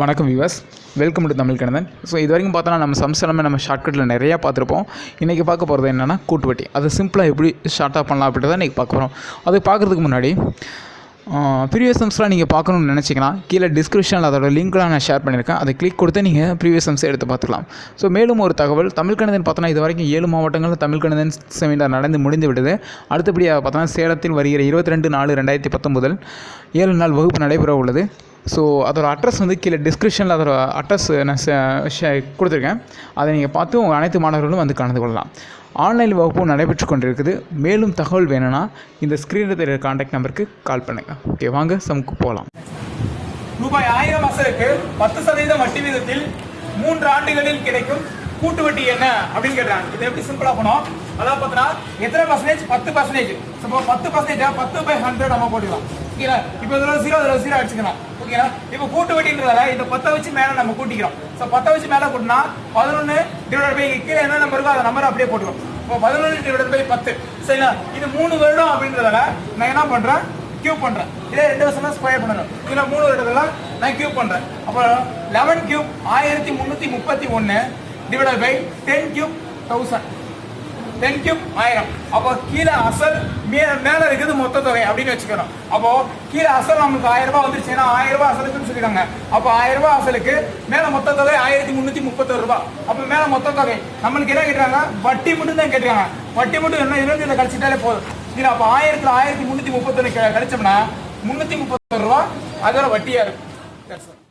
வணக்கம் விவாஸ் welcome to Tamil கணதன் ஸோ இது வரைக்கும் பார்த்தோன்னா நம்ம சம்ஸ் எல்லாமே நம்ம ஷார்ட்கட்டில் நிறையா பார்த்துருப்போம். இன்றைக்கி பார்க்க போகிறது என்னென்னா கூட்டுவட்டி. அதை சிம்பிளாக எப்படி ஷார்ட்டாக பண்ணலாம் அப்படின்றத இன்றைக்கி பார்க்க போகிறோம் அது பார்க்குறதுக்கு முன்னாடி ப்ரீவியஸ் சம்ஸ்லாம் நீங்கள் பார்க்கணும்னு நினச்சிங்கன்னா கீழே டிஸ்கிரிப்ஷனில் அதோட லிங்க்லாம் நான் ஷேர் பண்ணியிருக்கேன். அதை கிளிக் கொடுத்து நீங்கள் ப்ரீவியஸ் சம்ஸை எடுத்து பார்த்துக்கலாம். ஸோ மேலும் ஒரு தகவல் தமிழ் கணிதன் பார்த்தோன்னா இது வரைக்கும் ஏழு மாவட்டங்களில் தமிழ் கணிதன் செமினார் நடந்து முடிந்து விட்டது. அடுத்தபடியாக பார்த்தோன்னா சேலத்தில் வருகிற இருபத்தி ரெண்டு நாலு ரெண்டாயிரத்தி பத்தொம்பதில் ஏழு நாள் வகுப்பு நடைபெற உள்ளது. ஸோ அதோட அட்ரஸ் வந்து கீழே டிஸ்கிரிப்ஷனில் அதோட அட்ரஸ் நான் ஷே- கொடுத்துருக்கேன். அதை நீங்கள் பார்த்து உங்கள் அனைத்து மாணவர்களும் வந்து கலந்து கொள்ளலாம். ஆன்லைன் வகுப்பும் நடைபெற்று கொண்டிருக்குது. மேலும் தகவல் வேணும்னா இந்த ஸ்க்ரீனில் தெரியுற காண்டாக்ட் நம்பருக்கு கால் பண்ணுங்கள் ஓகே வாங்க சமுக்கு போகலாம் ரூபாய் ஆயிரம் அசலுக்கு பத்து சதவீதம் வட்டி வீதத்தில் மூன்று ஆண்டுகளில் கிடைக்கும் கூட்டு வட்டி என்ன அப்படின்னு கேட்டாங்க. இது எப்படி சிம்பிளாக போனோம் அதாவது பார்த்தீங்கன்னா எத்தனை பர்சன்டேஜ் பத்து பர்சன்டேஜ் சப்போஸ் பத்து பர்சன்டேஜ் பத்து பை ஹண்ட்ரட் நம்ம போட்டுக்கலாம். ஓகேங்களா இப்போ இதில் ஜீரோ இதில் ஜீரோ அடிச்சுக்கலாம். ஓகேங்களா இப்போ கூட்டு வட்டின்றதால இந்த பத்தை வச்சு மேலே நம்ம கூட்டிக்கிறோம். ஸோ பத்தை வச்சு மேலே கூட்டினா பதினொன்று டிவைட் பை கீழே என்ன நம்பர் இருக்கோ அந்த நம்பர் அப்படியே போட்டுக்கிறோம் இப்போ பதினொன்று டிவைட் பை பத்து. சரிங்களா? இது மூணு வருடம் அப்படின்றதால நான் என்ன பண்ணுறேன் கியூ பண்ணுறேன் இதே ரெண்டு வருஷம் ஸ்கொயர் பண்ணணும். இதில் மூணு வருடத்தில் நான் கியூப் பண்ணுறேன் அப்புறம் லெவன் கியூப் ஆயிரத்தி முந்நூற்றி முப்பத்தி ஒன்று divide by ten cube thousand ten cube ஆயிரம் அப்போ கீழே அசல் மே மேலே இருக்குது மொத்த தொகை அப்படின்னு வச்சுக்கிறோம் அப்போ கீழே அசல் நமக்கு ஆயிரம் ரூபாய் வந்துருச்சுன்னா ஆயிரம் ரூபாய் அசலுக்குன்னு சொல்லிருக்காங்க அப்போ ஆயிரம் ரூபாய் அசலுக்கு மேலே மொத்த தொகை ஆயிரத்தி முந்நூற்றி முப்பத்தொரு ரூபாய். அப்போ மேலே மொத்த தொகை. நம்மளுக்கு என்ன கேட்குறாங்க? வட்டி மட்டும் தான் கேட்குறாங்க. வட்டி மட்டும் என்ன இருந்து இதில் கழிச்சிட்டாலே போதும். இது அப்போ ஆயிரத்தில் ஆயிரத்தி முந்நூற்றி முப்பத்தொன்று கழிச்சோம்னா முந்நூற்றி முப்பத்தொரு ரூபா அதோட வட்டியாக இருக்கும். சார்.